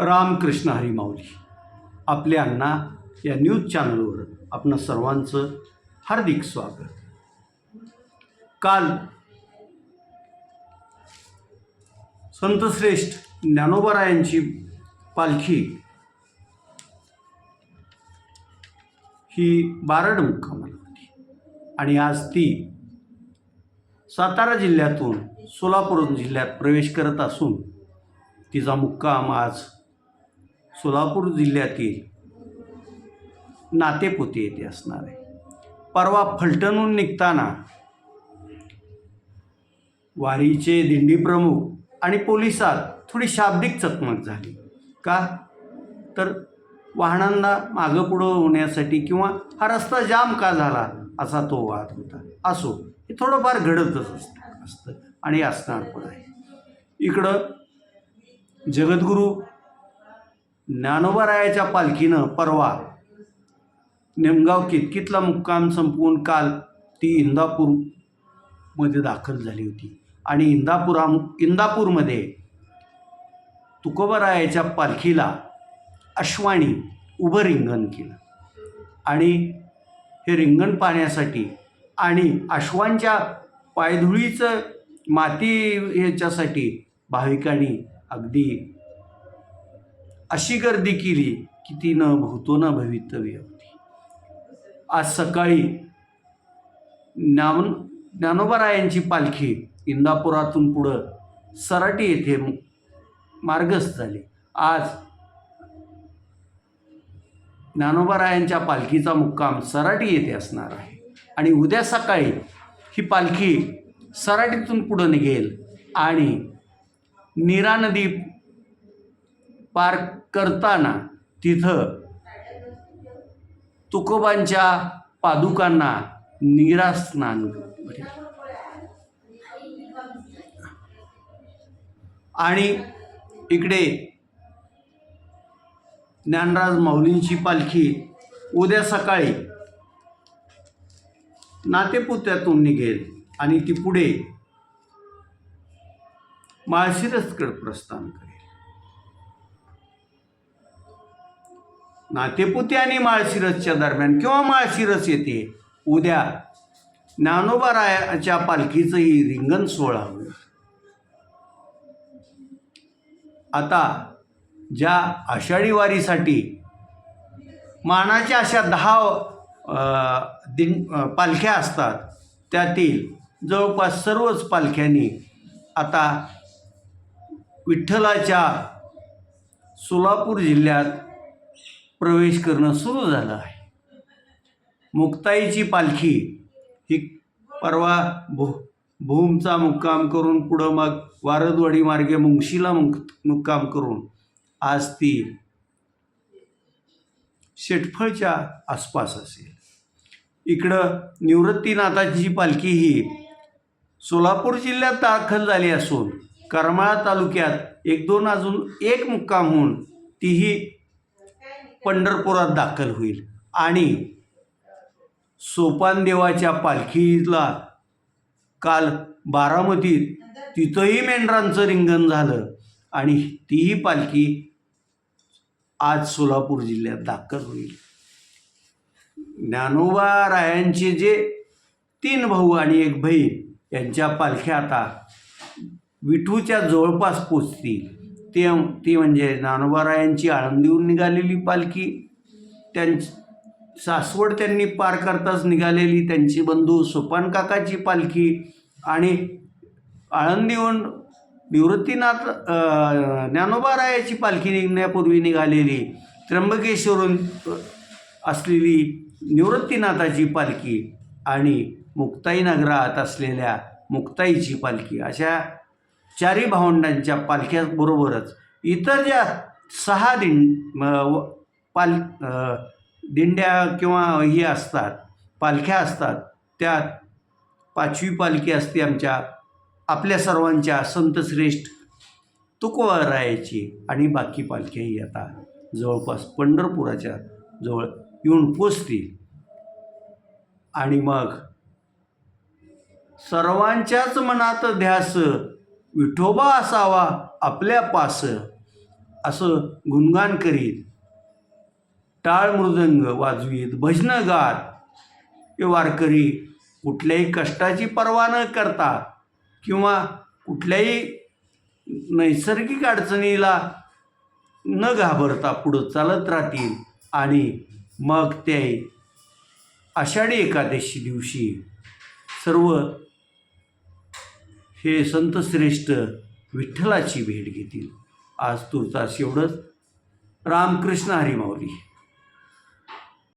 रामकृष्ण हरी माऊली आपले अण्णा या न्यूज चॅनलवर आपणा सर्वांचं हार्दिक स्वागत. काल संतश्रेष्ठ ज्ञानोबरायांची पालखी ही बारड मुक्कामाला होती. आणि आज ती सातारा जिल्ह्यातून सोलापूर जिल्ह्यात प्रवेश करत असून तिचा मुक्काम आज सोलापूर जिल्ह्यातील नातेपोते येथे असणार आहे. परवा फलटणहून निघताना वारीचे दिंडी प्रमुख आणि पोलिसात थोडी शाब्दिक चकमक झाली. का? तर वाहनांना मागं पुढं होण्यासाठी किंवा हा रस्ता जाम का झाला असा तो वाद होता. असो हे थोडंफार घडतच असतं असतं आणि असणार पण आहे. इकडं जगद्गुरू ज्ञानोबरायाच्या पालखीनं परवा नेमगाव कितकितला मुक्काम संपवून काल ती इंदापूरमध्ये दाखल झाली होती. आणि इंदापुरा इंदापूरमध्ये तुकोबरायाच्या पालखीला अश्वानी उभं रिंगण केलं. आणि हे रिंगण पाहण्यासाठी आणि अश्वांच्या पायधुळीचं माती ह्याच्यासाठी भाविकांनी अगदी अशी गर्दी केली की ती न भूतो न भवितव्य होती. आज सकाळी ज्ञान ज्ञानोबरायांची पालखी इंदापुरातून पुढं सराटी येथे मार्गस्थ झाली. आज ज्ञानोबारायांच्या पालखीचा मुक्काम सराटी येथे असणार आहे. आणि उद्या सकाळी ही पालखी सराटीतून पुढं निघेल आणि नीरा नदी पार करताना तिथं तुकोबांच्या पादुकांना निरा स्नान आणि इकडे ज्ञानराज माऊलींची पालखी उद्या सकाळी नातेपुत्यातून निघेल आणि ती पुढे माळशिरसकडे प्रस्थान करेल. नातेपुते आणि माळशिरसच्या दरम्यान किंवा माळशिरस येते उद्या ज्ञानोबारायाच्या पालखीचंही रिंगण सोहळा आता ज्या आषाढी वारीसाठी मानाच्या अशा दहा दिन पालख्या असतात त्यातील जवळपास सर्वच पालख्यांनी आता विठ्ठलाच्या सोलापूर जिल्ह्यात प्रवेश करणं सुरू झालं आहे. मुक्ताईची पालखी ही परवा भू भूमचा मुक्काम करून पुढं मग वारदवाडी मार्गे मुंगशीला मुक मुक्काम करून आज ती शेटफळच्या आसपास असेल. इकडं निवृत्तीनाथाची पालखी ही सोलापूर जिल्ह्यात दाखल झाली असून करमाळा तालुक्यात एक दोन अजून एक मुक्काम होऊन तीही पंढरपुरात दाखल होईल. आणि सोपानदेवाच्या पालखीला काल बारामतीत तिथंही मेंढरांचं रिंगण झालं. आणि तीही पालखी आज सोलापूर जिल्ह्यात दाखल होईल. ज्ञानोबा रायांचे जे तीन भाऊ आणि एक बहीण यांच्या पालख्या आता विठूच्या जवळपास पोचतील. ते ती म्हणजे ज्ञानोबा रायांची आळंदीहून निघालेली पालखी त्यां सासवड त्यांनी पार करताच निघालेली त्यांची बंधू सोपान काकाची पालखी आणि आळंदीहून निवृत्तीनाथ ज्ञानोबारायाची ज्ञानोबा रायाची पालखी निघण्यापूर्वी निघालेली त्र्यंबकेश्वरून असलेली निवृत्तीनाथाची पालखी आणि मुक्ताई नगरात असलेल्या मुक्ताईची पालखी. अशा चारी भावंडांच्या पालख्याबरोबरच इतर ज्या सहा दिं पाल दिंड्या किंवा ही असतात पालख्या असतात त्यात पाचवी पालखी असते आमच्या आपल्या सर्वांच्या संतश्रेष्ठ तुकवरायाची आणि बाकी पालख्याही आता जवळपास पंढरपुराच्या जवळ येऊन पोचतील. आणि मग सर्वांच्याच मनात ध्यास विठोबा असावा आपल्या पास असं गुणगान करीत टाळ मृदंग वाजवीत भजनं गात हे वारकरी कुठल्याही कष्टाची पर्वा न करता किंवा कुठल्याही नैसर्गिक अडचणीला न घाबरता पुढं चालत राहतील आणि मग ते आषाढी एकादशी दिवशी सर्व हे संतश्रेष्ठ विठ्ठलाची भेट घेतील. आज तुर्तास एवढंच. रामकृष्ण हरी माऊली.